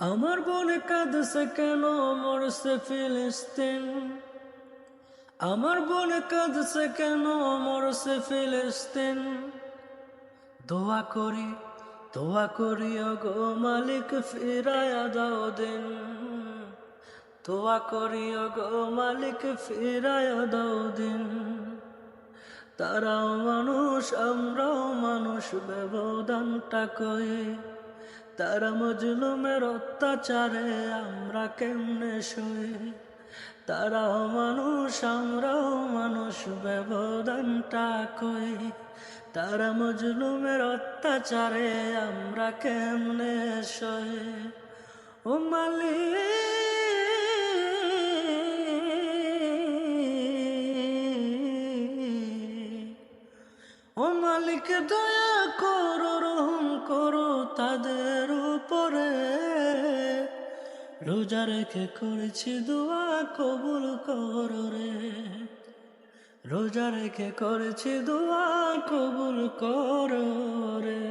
আমার বনে কাঁদছে কেন মরছে ফিলিস্তিন? আমার বনে কাঁদছে কেন মরছে ফিলিস্তিন? দোয়া করি দোয়া করি গো মালিক ফিরায়া দাও দিন। দোয়া করি গো মালিক ফিরায়া দাও দিন। তারাও মানুষ, আমরাও মানুষ, ব্যবধানটা কই? তারা মজলুমের অত্যাচারে আমরা কেমনে সই? তারাও মানুষ, আমরাও মানুষ, ব্যবধানটা কই? তারা মজলুমের অত্যাচারে আমরা কেমনে সই? ও মালিক ও মালিক, দয়া করো তাদের উপরে রোজা রেখে করেছি দোয়া কবুল কর রে। রোজা রেখে করেছি দোয়া কবুল কর রে।